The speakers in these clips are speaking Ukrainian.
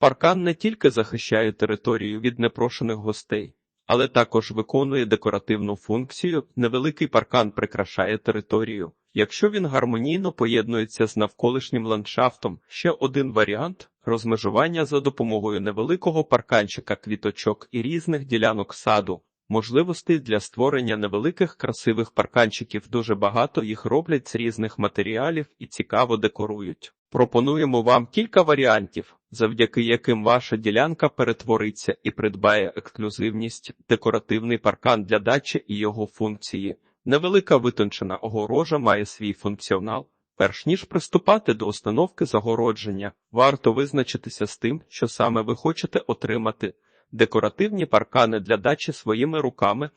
Паркан не тільки захищає територію від непрошених гостей, але також виконує декоративну функцію. Невеликий паркан прикрашає територію. Якщо він гармонійно поєднується з навколишнім ландшафтом, ще один варіант розмежування за допомогою невеликого парканчика квіточок і різних ділянок саду. Можливостей для створення невеликих красивих парканчиків дуже багато їх роблять з різних матеріалів і цікаво декорують. Пропонуємо вам кілька варіантів, завдяки яким ваша ділянка перетвориться і придбає ексклюзивність, декоративний паркан для дачі і його функції. Невелика витончена огорожа має свій функціонал. Перш ніж приступати до установки загородження, варто визначитися з тим, що саме ви хочете отримати. Декоративні паркани для дачі своїми руками.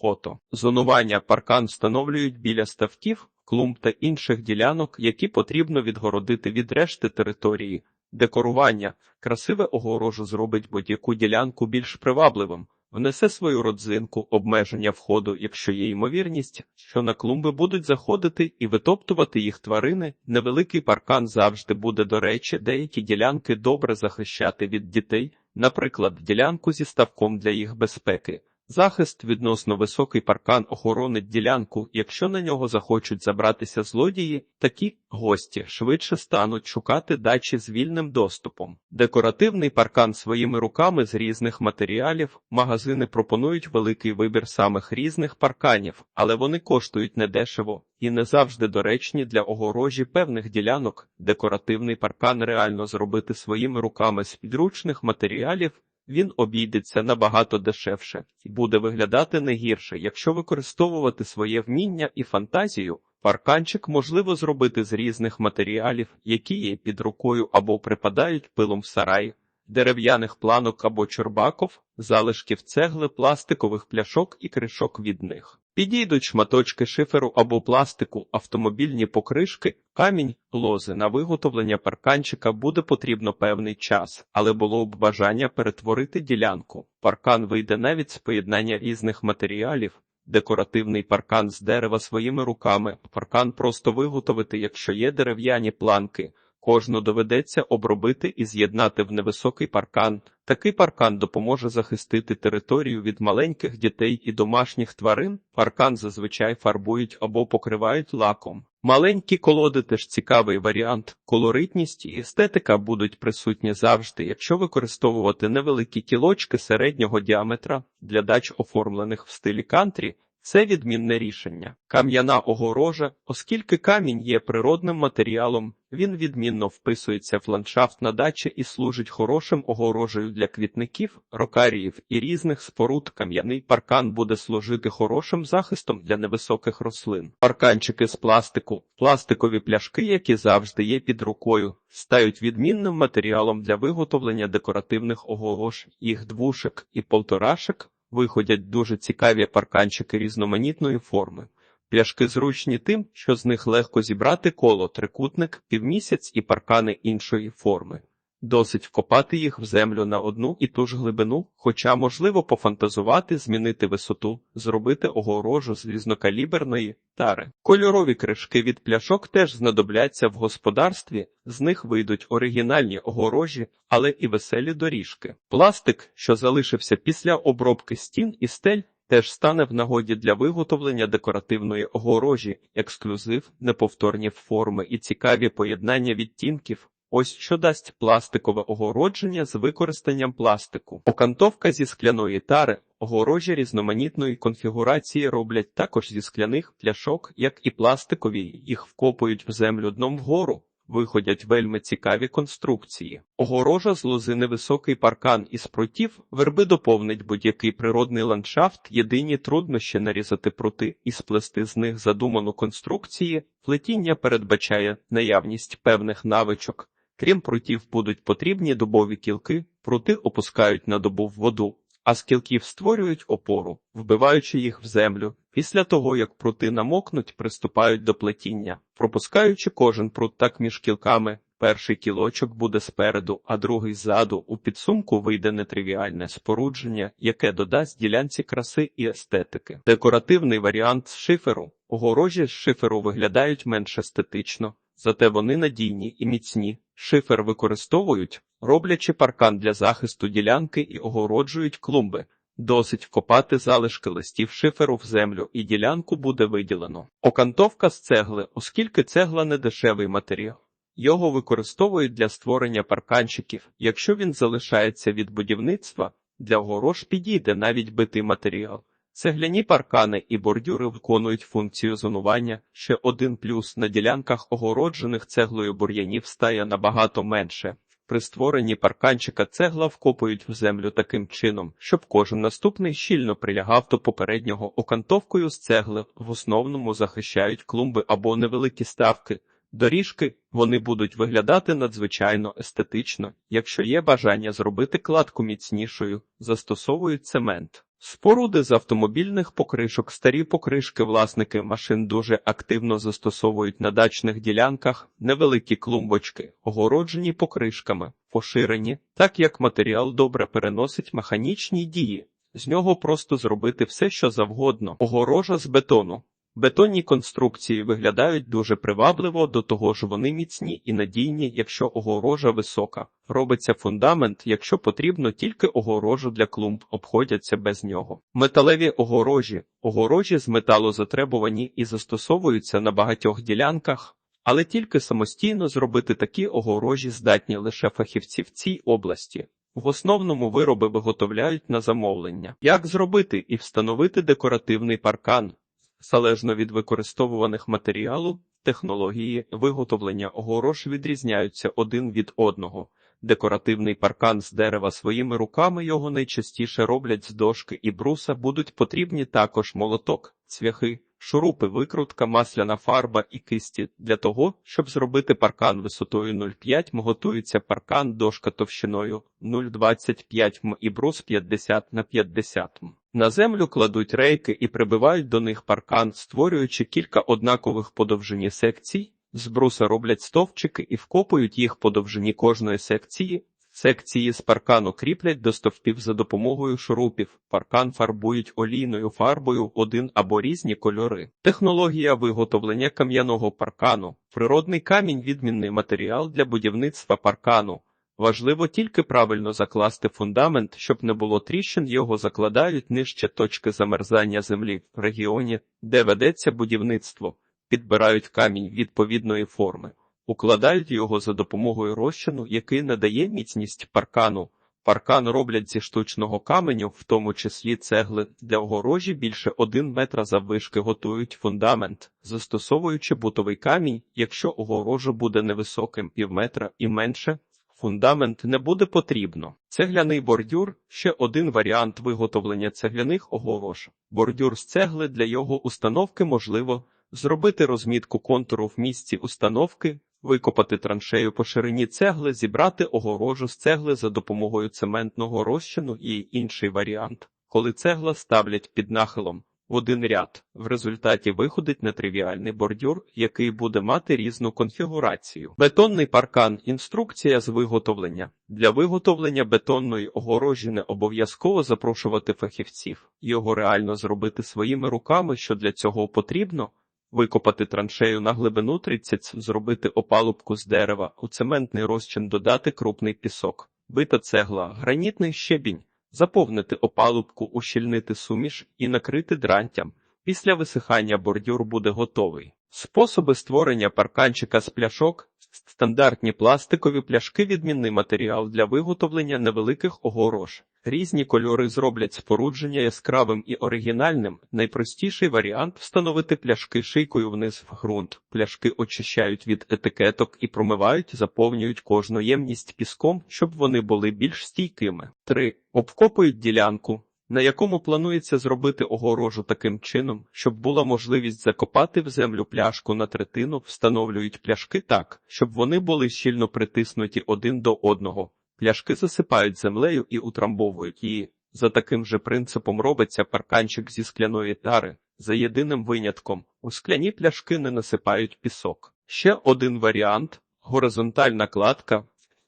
Фото. Зонування паркан встановлюють біля ставків, клумб та інших ділянок, які потрібно відгородити від решти території. Декорування. Красиве огорожу зробить будь-яку ділянку більш привабливим. Внесе свою родзинку, обмеження входу, якщо є ймовірність, що на клумби будуть заходити і витоптувати їх тварини. Невеликий паркан завжди буде до речі, деякі ділянки добре захищати від дітей, наприклад, ділянку зі ставком для їх безпеки. Захист відносно високий паркан охоронить ділянку, якщо на нього захочуть забратися злодії, такі гості швидше стануть шукати дачі з вільним доступом. Декоративний паркан своїми руками з різних матеріалів. Магазини пропонують великий вибір самих різних парканів, але вони коштують недешево і не завжди доречні для огорожі певних ділянок. Декоративний паркан реально зробити своїми руками з підручних матеріалів. Він обійдеться набагато дешевше і буде виглядати не гірше, якщо використовувати своє вміння і фантазію. Парканчик можливо зробити з різних матеріалів, які є під рукою або припадають пилом в сараї, дерев'яних планок або чорбаков, залишків цегли, пластикових пляшок і кришок від них. Підійдуть шматочки шиферу або пластику, автомобільні покришки, камінь, лози. На виготовлення парканчика буде потрібно певний час, але було б бажання перетворити ділянку. Паркан вийде навіть з поєднання різних матеріалів. Декоративний паркан з дерева своїми руками. Паркан просто виготовити, якщо є дерев'яні планки. Кожну доведеться обробити і з'єднати в невисокий паркан. Такий паркан допоможе захистити територію від маленьких дітей і домашніх тварин. Паркан зазвичай фарбують або покривають лаком. Маленькі колоди теж цікавий варіант. Колоритність і естетика будуть присутні завжди, якщо використовувати невеликі кілочки середнього діаметра для дач, оформлених в стилі кантрі. Це відмінне рішення. Кам'яна огорожа, оскільки камінь є природним матеріалом, він відмінно вписується в ландшафт на дачі і служить хорошим огорожею для квітників, рокаріїв і різних споруд. Кам'яний паркан буде служити хорошим захистом для невисоких рослин. Парканчики з пластику, пластикові пляшки, які завжди є під рукою, стають відмінним матеріалом для виготовлення декоративних огорож, їх двушек і полторашек виходять дуже цікаві парканчики різноманітної форми. Пляшки зручні тим, що з них легко зібрати коло, трикутник, півмісяць і паркани іншої форми. Досить вкопати їх в землю на одну і ту ж глибину, хоча можливо пофантазувати, змінити висоту, зробити огорожу з різнокаліберної тари. Кольорові кришки від пляшок теж знадобляться в господарстві, з них вийдуть оригінальні огорожі, але і веселі доріжки. Пластик, що залишився після обробки стін і стель, теж стане в нагоді для виготовлення декоративної огорожі, ексклюзив, неповторні форми і цікаві поєднання відтінків. Ось що дасть пластикове огородження з використанням пластику. Окантовка зі скляної тари, огорожі різноманітної конфігурації роблять також зі скляних пляшок, як і пластикові, їх вкопують в землю дном вгору. Виходять вельми цікаві конструкції. Огорожа з лози невисокий паркан із прутів, верби доповнить будь-який природний ландшафт, єдині труднощі нарізати прути і сплести з них задуману конструкції, плетіння передбачає наявність певних навичок. Крім прутів, будуть потрібні дубові кілки, прути опускають на добу в воду, а з кілків створюють опору, вбиваючи їх в землю. Після того, як прути намокнуть, приступають до плетіння, пропускаючи кожен прут так між кілками. Перший кілочок буде спереду, а другий ззаду. У підсумку вийде нетривіальне спорудження, яке додасть ділянці краси і естетики. Декоративний варіант з шиферу. Огорожі з шиферу виглядають менш естетично, зате вони надійні і міцні. Шифер використовують, роблячи паркан для захисту ділянки і огороджують клумби. Досить вкопати залишки листів шиферу в землю, і ділянку буде виділено. Окантовка з цегли, оскільки цегла не дешевий матеріал. Його використовують для створення парканчиків. Якщо він залишається від будівництва, для огорож підійде навіть битий матеріал. Цегляні паркани і бордюри виконують функцію зонування. Ще один плюс на ділянках огороджених цеглою бур'янів стає набагато менше. При створенні парканчика цегла вкопують в землю таким чином, щоб кожен наступний щільно прилягав до попереднього окантовкою з цегли, в основному захищають клумби або невеликі ставки. Доріжки вони будуть виглядати надзвичайно естетично. Якщо є бажання зробити кладку міцнішою, застосовують цемент. Споруди з автомобільних покришок, старі покришки власники машин дуже активно застосовують на дачних ділянках, невеликі клумбочки, огороджені покришками, поширені, так як матеріал добре переносить механічні дії. З нього просто зробити все, що завгодно. Огорожа з бетону. Бетонні конструкції виглядають дуже привабливо, до того ж вони міцні і надійні, якщо огорожа висока. Робиться фундамент, якщо потрібно тільки огорожу для клумб, обходяться без нього. Металеві огорожі. Огорожі з металу затребувані і застосовуються на багатьох ділянках, але тільки самостійно зробити такі огорожі здатні лише фахівці в цій області. В основному вироби виготовляють на замовлення. Як зробити і встановити декоративний паркан? Залежно від використовуваних матеріалу, технології виготовлення горош відрізняються один від одного. Декоративний паркан з дерева своїми руками його найчастіше роблять з дошки і бруса, будуть потрібні також молоток, цвяхи, шурупи, викрутка, масляна фарба і кисті. Для того, щоб зробити паркан висотою 0,5 м, готується паркан дошка товщиною 0,25 м і брус 50 на 50 м. На землю кладуть рейки і прибивають до них паркан, створюючи кілька однакових по довжині секцій. З бруса роблять стовпчики і вкопують їх по довжині кожної секції. Секції з паркану кріплять до стовпів за допомогою шурупів. Паркан фарбують олійною фарбою один або різні кольори. Технологія виготовлення кам'яного паркану. Природний камінь відмінний матеріал для будівництва паркану. Важливо тільки правильно закласти фундамент, щоб не було тріщин, його закладають нижче точки замерзання землі в регіоні, де ведеться будівництво, підбирають камінь відповідної форми, укладають його за допомогою розчину, який надає міцність паркану. Паркан роблять зі штучного каменю, в тому числі цегли для огорожі більше 1 метра заввишки готують фундамент, застосовуючи бутовий камінь, якщо огорожа буде невисоким пів метра і менше, Фундамент не буде потрібно. Цегляний бордюр ще один варіант виготовлення цегляних огорож. Бордюр з цегли для його установки можливо зробити розмітку контуру в місці установки, викопати траншею по ширині цегли, зібрати огорожу з цегли за допомогою цементного розчину і інший варіант, коли цегла ставлять під нахилом в один ряд. В результаті виходить нетривіальний бордюр, який буде мати різну конфігурацію. Бетонний паркан інструкція з виготовлення. Для виготовлення бетонної огорожі не обов'язково запрошувати фахівців, його реально зробити своїми руками, що для цього потрібно. Викопати траншею на глибину 30, зробити опалубку з дерева, у цементний розчин додати крупний пісок, бита цегла, гранітний щебінь, заповнити опалубку, ущільнити суміш і накрити дрантям. Після висихання бордюр буде готовий. Способи створення парканчика з пляшок стандартні пластикові пляшки відмінний матеріал для виготовлення невеликих огорож. Різні кольори зроблять спорудження яскравим і оригінальним. Найпростіший варіант встановити пляшки шийкою вниз в ґрунт. Пляшки очищають від етикеток і промивають, заповнюють кожну ємність піском, щоб вони були більш стійкими. 3. обкопують ділянку на якому планується зробити огорожу таким чином, щоб була можливість закопати в землю пляшку на третину, встановлюють пляшки так, щоб вони були щільно притиснуті один до одного. Пляшки засипають землею і утрамбовують її. За таким же принципом робиться парканчик зі скляної тари, за єдиним винятком. У скляні пляшки не насипають пісок. Ще один варіант горизонтальна кладка.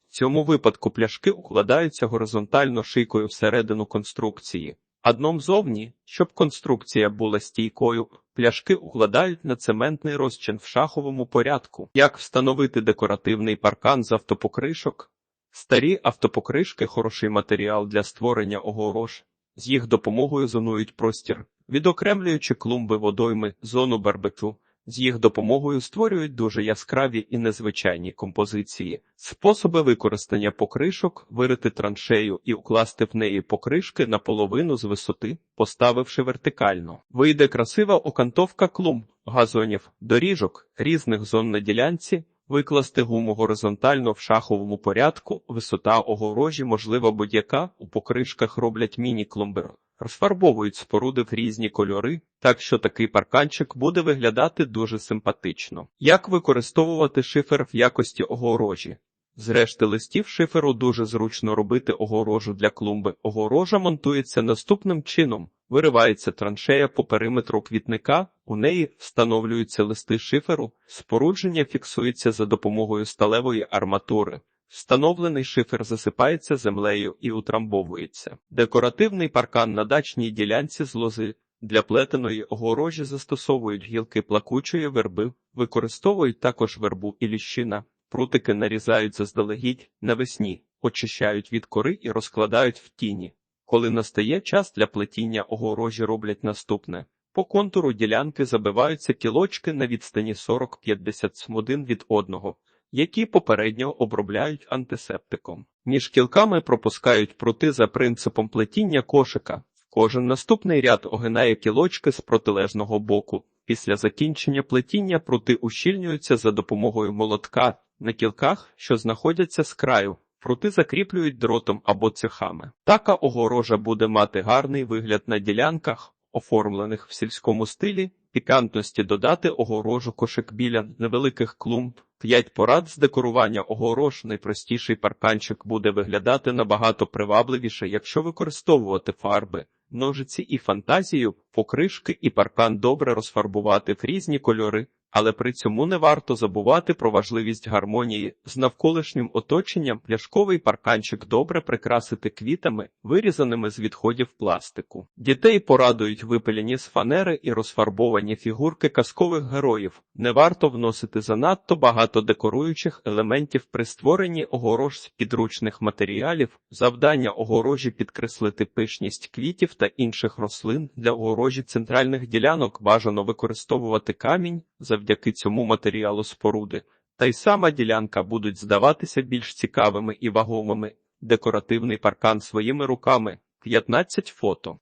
В цьому випадку пляшки укладаються горизонтально шийкою всередину конструкції, Одном зовні, щоб конструкція була стійкою, пляшки укладають на цементний розчин в шаховому порядку. Як встановити декоративний паркан з автопокришок? Старі автопокришки хороший матеріал для створення огорож. З їх допомогою зонують простір, відокремлюючи клумби водойми, зону барбекю. З їх допомогою створюють дуже яскраві і незвичайні композиції. Способи використання покришок вирити траншею і укласти в неї покришки наполовину з висоти, поставивши вертикально. Вийде красива окантовка клумб, газонів, доріжок, різних зон на ділянці, викласти гуму горизонтально в шаховому порядку, висота огорожі, можливо, будь-яка, у покришках роблять міні-клумби. Розфарбовують споруди в різні кольори, так що такий парканчик буде виглядати дуже симпатично. Як використовувати шифер в якості огорожі? З решти листів шиферу дуже зручно робити огорожу для клумби. Огорожа монтується наступним чином: виривається траншея по периметру квітника, у неї встановлюються листи шиферу, спорудження фіксується за допомогою сталевої арматури. Встановлений шифер засипається землею і утрамбовується. Декоративний паркан на дачній ділянці з лози. Для плетеної огорожі застосовують гілки плакучої верби, використовують також вербу і ліщина. Прутики нарізають заздалегідь навесні, очищають від кори і розкладають в тіні. Коли настає час для плетіння огорожі роблять наступне. По контуру ділянки забиваються кілочки на відстані 40-50 см один від одного які попередньо обробляють антисептиком. Між кілками пропускають прути за принципом плетіння кошика. Кожен наступний ряд огинає кілочки з протилежного боку. Після закінчення плетіння прути ущільнюються за допомогою молотка на кілках, що знаходяться з краю. Прути закріплюють дротом або цехами. Така огорожа буде мати гарний вигляд на ділянках, оформлених в сільському стилі, пікантності додати огорожу кошик біля невеликих клумб. П'ять порад з декорування огорож найпростіший парканчик буде виглядати набагато привабливіше, якщо використовувати фарби, ножиці і фантазію, покришки і паркан добре розфарбувати в різні кольори, але при цьому не варто забувати про важливість гармонії з навколишнім оточенням пляшковий парканчик добре прикрасити квітами, вирізаними з відходів пластику. Дітей порадують випилені з фанери і розфарбовані фігурки казкових героїв. Не варто вносити занадто багато декоруючих елементів при створенні огорож з підручних матеріалів, завдання огорожі підкреслити пишність квітів та інших рослин для огорожі центральних ділянок бажано використовувати камінь завдяки цьому матеріалу споруди, та й сама ділянка будуть здаватися більш цікавими і вагомими. Декоративний паркан своїми руками 15 фото.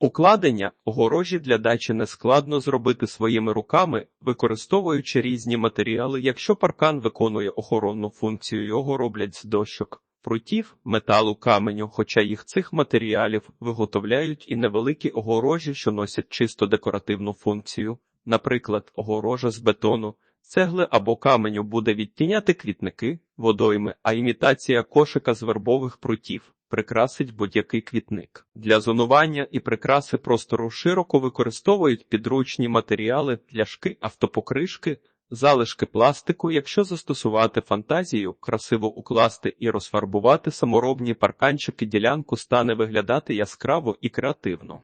Укладення огорожі для дачі нескладно зробити своїми руками, використовуючи різні матеріали. Якщо паркан виконує охоронну функцію, його роблять з дощок, прутів, металу, каменю, хоча їх цих матеріалів виготовляють і невеликі огорожі, що носять чисто декоративну функцію. Наприклад, огорожа з бетону, цегли або каменю буде відтіняти квітники, водойми, а імітація кошика з вербових прутів прикрасить будь-який квітник. Для зонування і прикраси простору широко використовують підручні матеріали, пляшки, автопокришки, залишки пластику, якщо застосувати фантазію, красиво укласти і розфарбувати саморобні парканчики, ділянку стане виглядати яскраво і креативно.